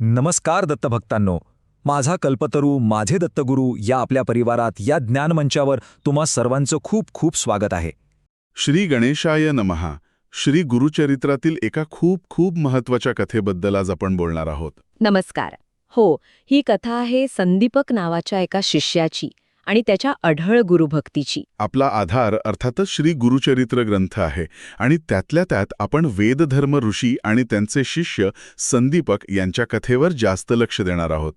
नमस्कार दत्तभक्तांनो. माझा कल्पतरू माझे दत्तगुरू या आपल्या परिवारात या ज्ञानमंचावर तुम्हा सर्वांचं खूप खूप स्वागत आहे. श्री गणेशाय नमहा श्री गुरुचरित्रातील एका खूप खूप महत्त्वाच्या कथेबद्दल आज आपण बोलणार आहोत. नमस्कार. हो ही कथा आहे संदीपक नावाच्या एका शिष्याची. आणि त्याच्या अढळ गुरुभक्तीची. आपला आधार अर्थातच श्री गुरुचरित्र ग्रंथ आहे आणि त्यातल्या त्यात आपण वेदधर्म ऋषी आणि त्यांचे शिष्य संदीपक यांच्या कथेवर जास्त लक्ष देणार आहोत.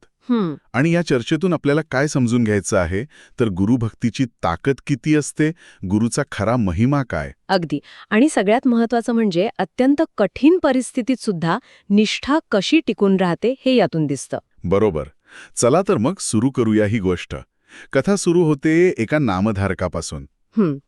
आणि या चर्चेतून आपल्याला काय समजून घ्यायचं आहे? तर गुरुभक्तीची ताकद किती असते? गुरुचा खरा महिमा काय? अगदी. आणि सगळ्यात महत्वाचं म्हणजे अत्यंत कठीण परिस्थितीत सुद्धा निष्ठा कशी टिकून राहते हे यातून दिसतं. बरोबर. चला तर मग सुरू करूया ही गोष्ट. कथा सुरू होते एका नामधारकापासून.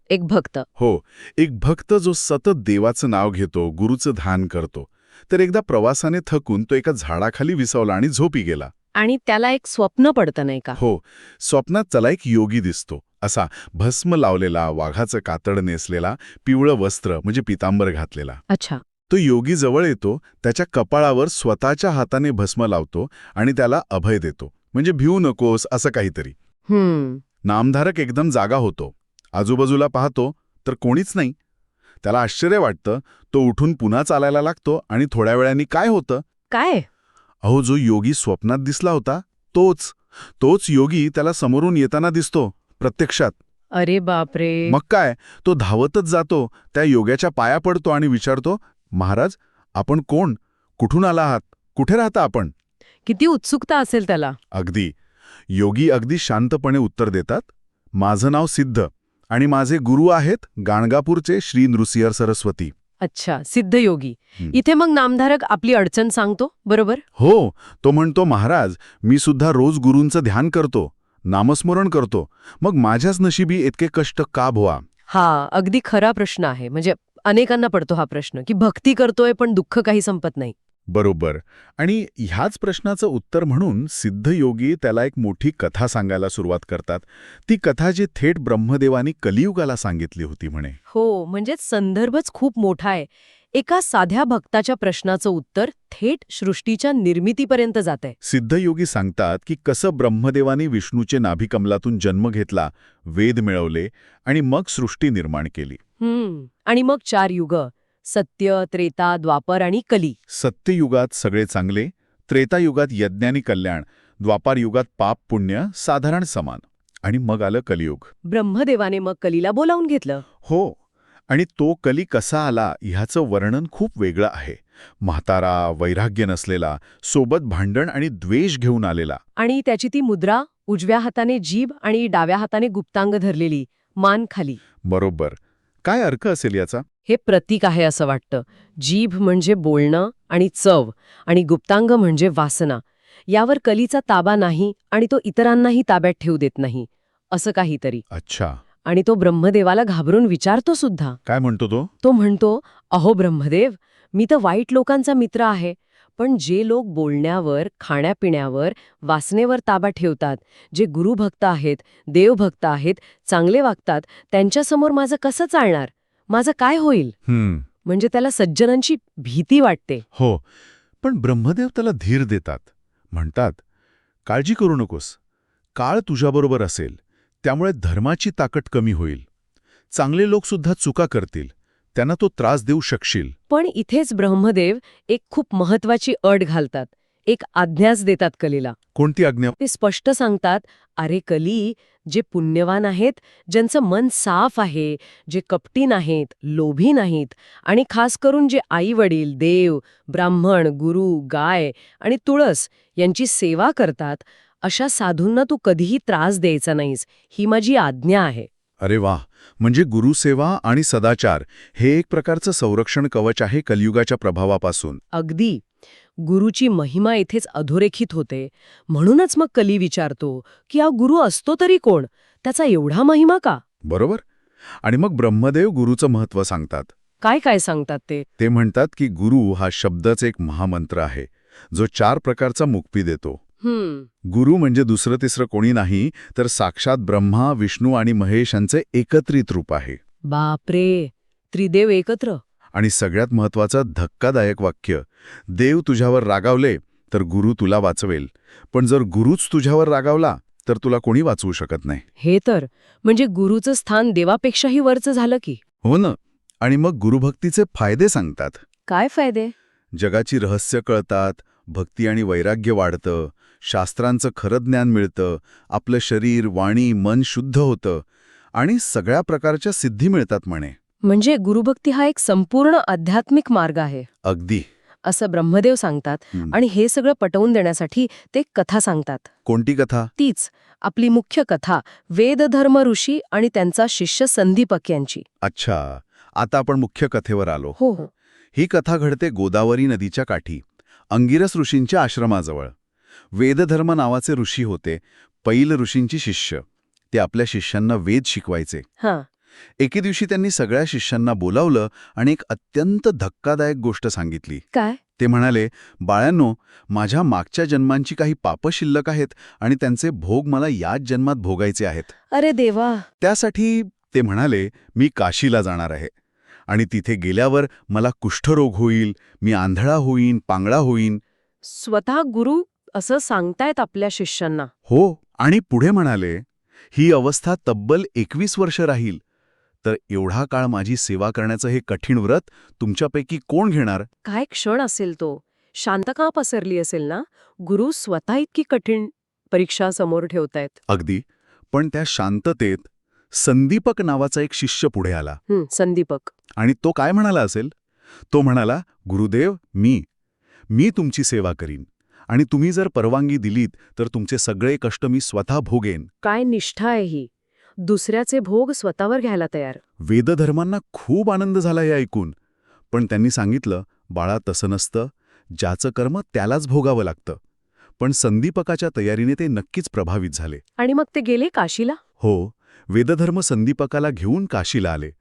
एक भक्त. हो एक भक्त जो सतत देवाचं नाव घेतो गुरुचं ध्यान करतो. तर एकदा प्रवासाने थकून तो एका झाडाखाली विसावला आणि झोपी गेला. आणि त्याला एक स्वप्न पडतं नाही का? हो स्वप्नात चला एक योगी दिसतो. असा भस्म लावलेला वाघाचं कातड नेसलेला पिवळं वस्त्र म्हणजे पितांबर घातलेला. अच्छा. तो योगी जवळ येतो त्याच्या कपाळावर स्वतःच्या हाताने भस्म लावतो आणि त्याला अभय देतो. म्हणजे भिवू नकोस असं काहीतरी. नामधारक एकदम जागा होतो. आजूबाजूला पाहतो तर कोणीच नाही. त्याला आश्चर्य वाटतं तो उठून पुन्हा चालायला लागतो आणि थोड्या वेळाने काय होतं? काय? अहो जो योगी स्वप्नात दिसला होता तोच. तोच योगी त्याला समोरून येताना दिसतो प्रत्यक्षात. अरे बापरे. मग काय? तो धावतच जातो त्या योग्याच्या पाया पडतो आणि विचारतो महाराज आपण कोण? कुठून आला आहात? कुठे राहता आपण? किती उत्सुकता असेल त्याला. अगदी. योगी अगदी शांतपणे उत्तर देतात माझं नाव सिद्ध आणि माझे गुरु आहेत गाणगापूरचे श्री नृसिंह सरस्वती. अच्छा सिद्ध योगी. इथे मग नामधारक आपली अडचण सांगतो बरोबर? हो तो म्हणतो महाराज मी सुद्धा रोज गुरूंचं ध्यान करतो नामस्मरण करतो. मग माझ्याच नशिबी इतके कष्ट का भोवा? हा अगदी खरा प्रश्न आहे. म्हणजे अनेकांना पडतो हा प्रश्न की भक्ती करतोय पण दुःख काही संपत नाही. बरोबर. आणि ह्याच प्रश्नाचं उत्तर म्हणून सिद्ध योगी त्याला एक मोठी कथा सांगायला सुरुवात करतात. ती कथा जी थेट ब्रह्मदेवानी कलियुगाला सांगितली होती म्हणे. हो म्हणजे संदर्भच खूप मोठा आहे. एका साध्या भक्ताच्या प्रश्नाचं उत्तर थेट सृष्टीच्या निर्मितीपर्यंत जात आहे सिद्ध योगी सांगतात की कसं ब्रह्मदेवानी विष्णूचे नाभिकमलातून जन्म घेतला वेद मिळवले आणि मग सृष्टी निर्माण केली. आणि मग चार युग. सत्य त्रेता द्वापर आणि कली. सत्ययुगात सगळे चांगले त्रेतायुगात यज्ञानी कल्याण द्वापार युगात पाप पुण्य साधारण समान. आणि मग आलं कलियुग. ब्रह्मदेवाने मग कलीला बोलावून घेतलं. हो आणि तो कली कसा आला ह्याचं वर्णन खूप वेगळं आहे. म्हातारा वैराग्य नसलेला सोबत भांडण आणि द्वेष घेऊन आलेला. आणि त्याची ती मुद्रा उजव्या हाताने जीभ आणि डाव्या हाताने गुप्तांग धरलेली मान खाली. बरोबर. काय अर्थ असेल याचा? हे प्रतीक आहे असं वाटतं. जीभ म्हणजे बोलणं आणि चव आणि गुप्तांग म्हणजे वासना. यावर कलीचा ताबा नाही आणि तो इतरांनाही ताब्यात ठेवू देत नाही. असं काहीतरी. अच्छा. आणि तो ब्रह्मदेवाला घाबरून विचारतो सुद्धा. काय म्हणतो तो? तो म्हणतो अहो ब्रह्मदेव मी तर वाईट लोकांचा मित्र आहे. पण जे लोक बोलण्यावर खाण्यापिण्यावर वासनेवर ताबा ठेवतात जे गुरुभक्त आहेत देवभक्त आहेत चांगले वागतात त्यांच्यासमोर माझं कसं चालणार? माझं काय होईल? हम्म. म्हणजे त्याला सज्जनांची भीती वाटते. हो पण ब्रह्मदेव त्याला धीर देतात. म्हणतात काळजी करू नकोस. काळ तुझ्याबरोबर असेल. त्यामुळे धर्माची ताकद कमी होईल. चांगले लोकसुद्धा चुका करतील. त्यांना तो त्रास देऊ शकशील. पण इथेच ब्रह्मदेव एक खूप महत्वाची अट घालतात. एक आज्ञाच देतात कलीला. कोणती आज्ञा? ते स्पष्ट सांगतात अरे कली जे पुण्यवान आहेत ज्यांचं मन साफ आहे जे कपटी नाहीत लोभी नाहीत आणि खास करून जे आई वडील देव ब्राह्मण गुरु गाय आणि तुळस यांची सेवा करतात अशा साधूंना तू कधीही त्रास द्यायचा नाहीस. ही माझी आज्ञा आहे. अरे वा म्हणजे गुरुसेवा आणि सदाचार हे एक प्रकारचं संरक्षण कवच आहे कलियुगाच्या प्रभावापासून. अगदी. गुरुची महिमा इथेच अधोरेखित होते. म्हणूनच मग कली विचारतो की हा गुरु असतो तरी कोण? त्याचा एवढा महिमा का? बरोबर. आणि मग ब्रह्मदेव गुरुचं महत्त्व सांगतात. काय काय सांगतात ते? ते म्हणतात की गुरु हा शब्दच एक महामंत्र आहे जो चार प्रकारचा मुक्ती देतो. गुरु म्हणजे दुसरं तिसरं कोणी नाही तर साक्षात ब्रह्मा विष्णू आणि महेश यांचे एकत्रित रूप आहे. बापरे त्रिदेव एकत्र. आणि सगळ्यात महत्वाचं धक्कादायक वाक्य देव तुझ्यावर रागावले तर गुरु तुला वाचवेल. पण जर गुरुच तुझ्यावर रागावला तर तुला कोणी वाचवू शकत नाही. हे तर म्हणजे गुरुचं स्थान देवापेक्षाही वरचं झालं की. हो ना. आणि मग गुरुभक्तीचे फायदे सांगतात. काय फायदे? जगाची रहस्य कळतात भक्ती आणि वैराग्य वाढतं शास्त्रांचं खरं ज्ञान मिळतं आपलं शरीर वाणी मन शुद्ध होतं आणि सगळ्या प्रकारच्या सिद्धी मिळतात म्हणे. म्हणजे गुरुभक्ती हा एक संपूर्ण आध्यात्मिक मार्ग आहे. अगदी. असं ब्रह्मदेव सांगतात. आणि हे सगळं पटवून देण्यासाठी ते कथा सांगतात. कोणती कथा? तीच आपली मुख्य कथा वेदधर्म ऋषी आणि त्यांचा शिष्य संदीपक यांची. अच्छा आता आपण मुख्य कथेवर आलो. हो हो. ही कथा घडते गोदावरी नदीच्या काठी अंगिरस ऋषींच्या आश्रमाजवळ. वेदधर्म नावाचे ऋषी होते. पैल ऋषींची शिष्य. ते आपल्या शिष्यांना वेद शिकवायचे. हां. एके दिवशी त्यांनी सगळ्या शिष्यांना बोलावलं आणि एक अत्यंत धक्कादायक गोष्ट सांगितली. काय? ते म्हणाले बाळ्यांनो माझ्या मागच्या जन्मांची काही पापं शिल्लक आहेत आणि त्यांचे भोग मला याच जन्मात भोगायचे आहेत. अरे देवा! त्यासाठी ते म्हणाले मी काशीला जाणार आहे. आणि तिथे गेल्यावर मला कुष्ठरोग होईल मी आंधळा होईन पांगळा होईन. स्वतः गुरु असं सांगतायत आपल्या शिष्यांना. हो आणि पुढे म्हणाले ही अवस्था तब्बल एकवीस वर्ष राहील. तर एवढा काळ माझी सेवा करण्याचं हे कठीण व्रत तुमच्यापैकी कोण घेणार? काय क्षण असेल तो. शांत का पसरली असेल ना? गुरु स्वतः इतकी कठीण परीक्षा समोर ठेवतायत. अगदी. पण त्या शांततेत संदीपक नावाचा एक शिष्य पुढे आला. हं, संदीपक. आणि तो काय म्हणाला असेल? तो म्हणाला गुरुदेव मी मी तुमची सेवा करीन. आणि तुम्ही जर परवानगी दिलीत तर तुमचे सगळे कष्ट मी स्वतः भोगेन. काय निष्ठा आहे ही? दुसऱ्याचे भोग स्वतःवर घ्यायला तयार. वेदधर्मांना खूप आनंद झाला हे ऐकून. पण त्यांनी सांगितलं बाळा तसं नसतं. ज्याचं कर्म त्यालाच भोगावं लागतं. पण संदीपकाच्या तयारीने ते नक्कीच प्रभावित झाले. आणि मग ते गेले काशीला? हो वेदधर्म संदीपकाला घेऊन काशीला आले.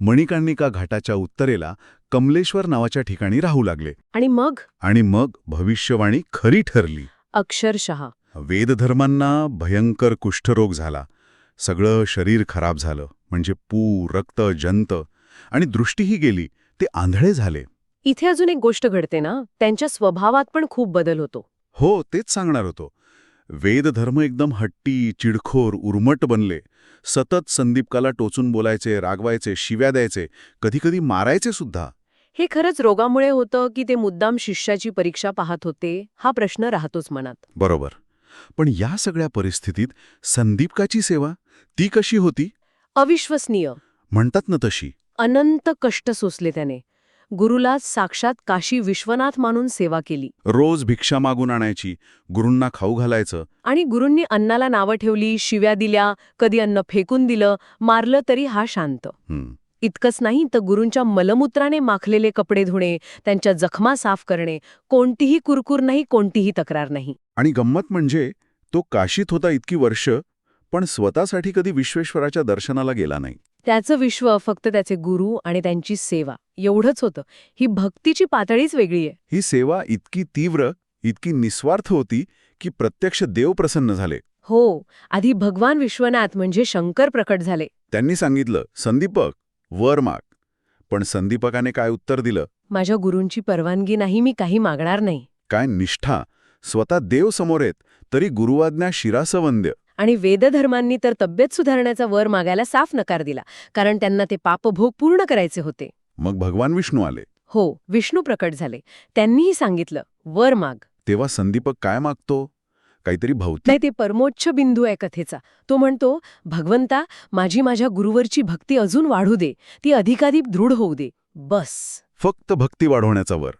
मणिकर्णिका घाटाच्या उत्तरेला कमलेश्वर नावाच्या ठिकाणी राहू लागले. आणि मग? आणि मग भविष्यवाणी खरी ठरली. अक्षरशः. वेदधर्मांना भयंकर कुष्ठरोग झाला. सगळं शरीर खराब झालं. म्हणजे पू रक्त जंत आणि दृष्टीही गेली. ते आंधळे झाले. इथे अजून एक गोष्ट घडते ना? त्यांच्या स्वभावात पण खूप बदल होतो. हो तेच सांगणार होतो. वेदधर्म एकदम हट्टी चिडखोर उर्मट बनले. सतत संदीपकाला टोचून बोलायचे रागवायचे शिव्या द्यायचे कधीकधी मारायचे सुद्धा. हे खरंच रोगामुळे होतं की ते मुद्दाम शिष्याची परीक्षा पाहत होते हा प्रश्न राहतोच मनात. बरोबर. पण या सगळ्या परिस्थितीत संदीपकाची सेवा ती कशी होती? अविश्वसनीय. म्हणतात ना तशी. अनंत कष्ट सोसले त्याने. गुरुला साक्षात काशी विश्वनाथ मानून सेवा केली. रोज भिक्षा मागून आणायची गुरूंना खाऊ घालायचं. आणि गुरूंनी अन्नाला नावं ठेवली शिव्या दिल्या कधी अन्न फेकून दिलं मारलं तरी हा शांत. इतकंच नाही तर गुरूंच्या मलमूत्राने माखलेले कपडे धुणे त्यांच्या जखमा साफ करणे कोणतीही कुरकुर नाही कोणतीही तक्रार नाही. आणि गंमत म्हणजे तो काशीत होता इतकी वर्ष पण स्वतःसाठी कधी विश्वेश्वराच्या दर्शनाला गेला नाही. त्याचं विश्व फक्त त्याचे गुरु आणि त्यांची सेवा. एवढंच होतं. ही भक्तीची पातळीच वेगळी आहे. ही सेवा इतकी तीव्र इतकी निस्वार्थ होती की प्रत्यक्ष देव प्रसन्न झाले. हो आधी भगवान विश्वनाथ म्हणजे शंकर प्रकट झाले. त्यांनी सांगितलं संदीपक वर माग. पण संदीपकाने काय उत्तर दिलं? माझ्या गुरूंची परवानगी नाही मी काही मागणार नाही. काय निष्ठा. स्वतः देव समोर आहेत तरी गुरुवाज्ञा शिरासवंद्य. आणि वेदधर्मांनी तर तब्येत सुधारण्याचा वर मागायला साफ नकार दिला कारण त्यांना ते पापभोग पूर्ण करायचे होते. मग भगवान विष्णू आले. हो विष्णू प्रकट झाले. त्यांनीही सांगितलं वर माग. तेव्हा संदीपक काय मागतो? काहीतरी भौतिक नाही ते परमोच्च बिंदू आहे कथेचा. तो म्हणतो भगवंता माझी माझ्या गुरुवरची भक्ती अजून वाढू दे. ती अधिकाधिक दृढ होऊ दे. बस. फक्त भक्ती वाढवण्याचा वर.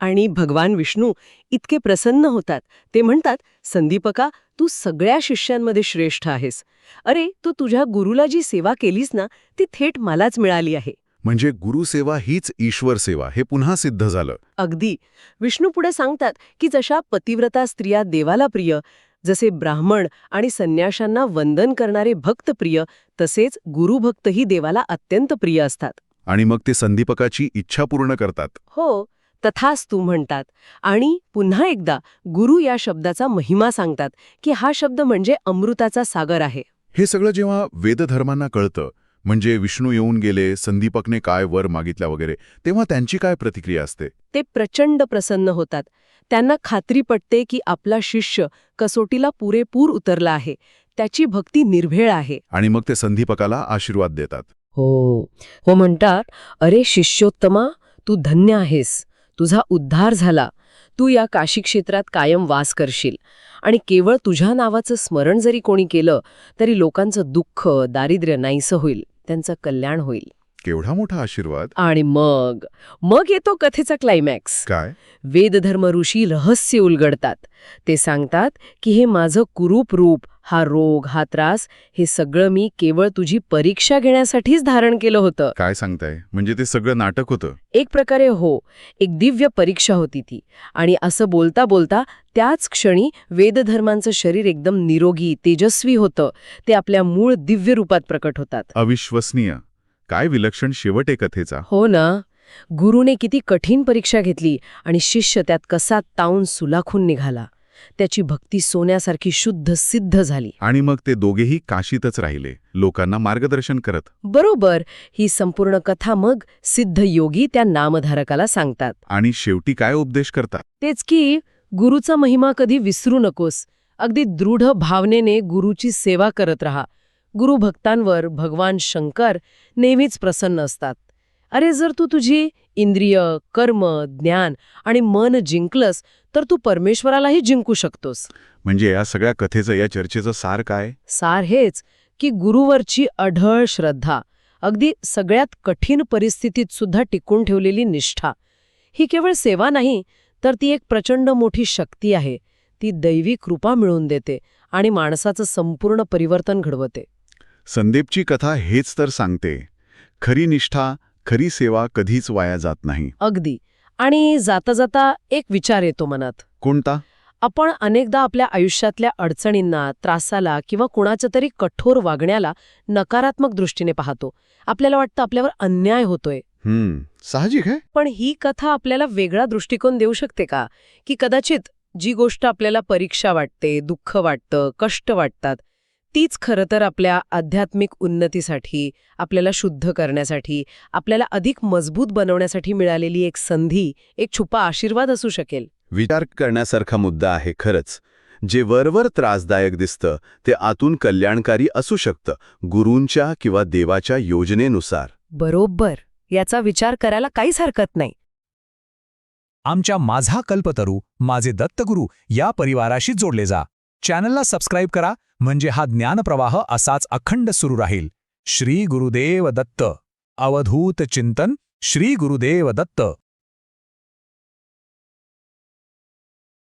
आणि भगवान विष्णू इतके प्रसन्न होतात. ते म्हणतात संदीपका तू सगळ्या शिष्यांमध्ये श्रेष्ठ आहेस. अरे तू तुझ्या गुरुला जी सेवा केलीस ना ती थेट मलाच मिळाली आहे. म्हणजे गुरुसेवा हीच ईश्वर सेवा हे पुन्हा सिद्ध झालं. अगदी. विष्णू पुढे सांगतात की जशा पतिव्रता स्त्रिया देवाला प्रिय जसे ब्राह्मण आणि संन्याशांना वंदन करणारे भक्त प्रिय तसेच गुरुभक्तही देवाला अत्यंत प्रिय असतात. आणि मग ते संदीपकाची इच्छा पूर्ण करतात. हो तथास्तू म्हणतात. आणि पुन्हा एकदा गुरु या शब्दाचा महिमा सांगतात की हा शब्द म्हणजे अमृताचा सागर आहे. हे सगळं जेव्हा वेदधर्मांना कळतं म्हणजे विष्णू येऊन गेले संदीपकने काय वर मागितल्या वगैरे तेव्हा त्यांची काय प्रतिक्रिया असते? ते प्रचंड प्रसन्न होतात. त्यांना खात्री पटते की आपला शिष्य कसोटीला पुरेपूर उतरला आहे. त्याची भक्ती निर्भेळ आहे. आणि मग ते संधीपकाला आशीर्वाद देतात. हो. हो म्हणतात अरे शिष्योत्तमा तू धन्य आहेस. तुझा उद्धार झाला. तू या काशी क्षेत्रात कायम वास करशील. आणि केवळ तुझ्या नावाचं स्मरण जरी कोणी केलं तरी लोकांचं दुःख दारिद्र्य नाहीसं होईल. त्यांचं कल्याण होईल. केवढा मोठा आशीर्वाद? आणि मग मग येतो कथेचा क्लायमॅक्स काय? वेदधर्म ऋषी रहस्य उलगडतात. ते सांगतात की हे माझं कुरूप रूप हा रोग हा त्रास हे सगळं मी केवळ तुझी परीक्षा घेण्यासाठीच धारण केलं होतं. काय सांगताय? म्हणजे ते सगळं नाटक होतं? एक प्रकारे हो एक दिव्य परीक्षा होती ती. आणि असं बोलता बोलता त्याच क्षणी वेदधर्मांचं शरीर एकदम निरोगी तेजस्वी होतं. ते आपल्या मूळ दिव्य रूपात प्रकट होतात. अविश्वसनीय. काय विलक्षण शेवट आहे कथेचा. हो ना. गुरुने किती कठीण परीक्षा घेतली आणि शिष्य त्यात कसा ताऊन सुलाखून निघाला. त्याची भक्ती सोन्यासारखी शुद्ध सिद्ध झाली. आणि मग ते दोघेही काशीतच राहिले. लोकांना मार्गदर्शन करत. बरोबर. ही संपूर्ण कथा मग सिद्ध योगी त्या नामधारकाला सांगतात. आणि शेवटी काय उपदेश करतात? तेच की गुरुचा महिमा कधी विसरू नकोस. अगदी दृढ भावनेने गुरुची सेवा करत राहा. गुरु भक्तांवर भगवान शंकर नेहमीच प्रसन्न असतात. अरे जर तू तुझी इंद्रिय कर्म ज्ञान आणि मन जिंकलंस तर तू परमेश्वरालाही जिंकू शकतोस. म्हणजे या सगळ्या कथेचं या चर्चेचं सार काय? सार हेच की गुरुवरची अढळ श्रद्धा अगदी सगळ्यात कठीण परिस्थितीत सुद्धा टिकून ठेवलेली निष्ठा. ही केवळ सेवा नाही तर ती एक प्रचंड मोठी शक्ती आहे. ती दैवी कृपा मिळवून देते आणि माणसाचं संपूर्ण परिवर्तन घडवते. संदीपची कथा हेच तर सांगते. खरी निष्ठा खरी सेवा कधीच वाया जात नाही. अगदी. आणि जाता जाता एक विचार येतो मनात. कोणता? आपण अनेकदा आपल्या आयुष्यातल्या अडचणींना त्रासाला किंवा कुणाच्या तरी कठोर वागण्याला नकारात्मक दृष्टीने पाहतो. आपल्याला वाटतं आपल्यावर अन्याय होतोय. हम्म. साहजिक आहे पण ही कथा आपल्याला वेगळा दृष्टिकोन देऊ शकते का? की कदाचित जी गोष्ट आपल्याला परीक्षा वाटते दुःख वाटतं कष्ट वाटतात तीच खरं तर आपल्या आध्यात्मिक उन्नतीसाठी आपल्याला शुद्ध करण्यासाठी आपल्याला अधिक मजबूत बनवण्यासाठी मिळालेली एक संधी एक छुपा आशीर्वाद असू शकेल. विचार करण्यासारखा मुद्दा आहे खरंच. जे वरवर त्रासदायक दिसतं ते आतून कल्याणकारी असू शकतं गुरूंच्या किंवा देवाच्या योजनेनुसार. बरोबर. याचा विचार करायला काहीच हरकत नाही. आमच्या माझा कल्पतरू माझे दत्तगुरू या परिवाराशी जोडले जा. चॅनलला सबस्क्राईब करा म्हणजे हा ज्ञानप्रवाह असाच अखंड सुरू राहील. श्री गुरुदेव दत्त. अवधूत चिंतन. श्री गुरुदेव दत्त.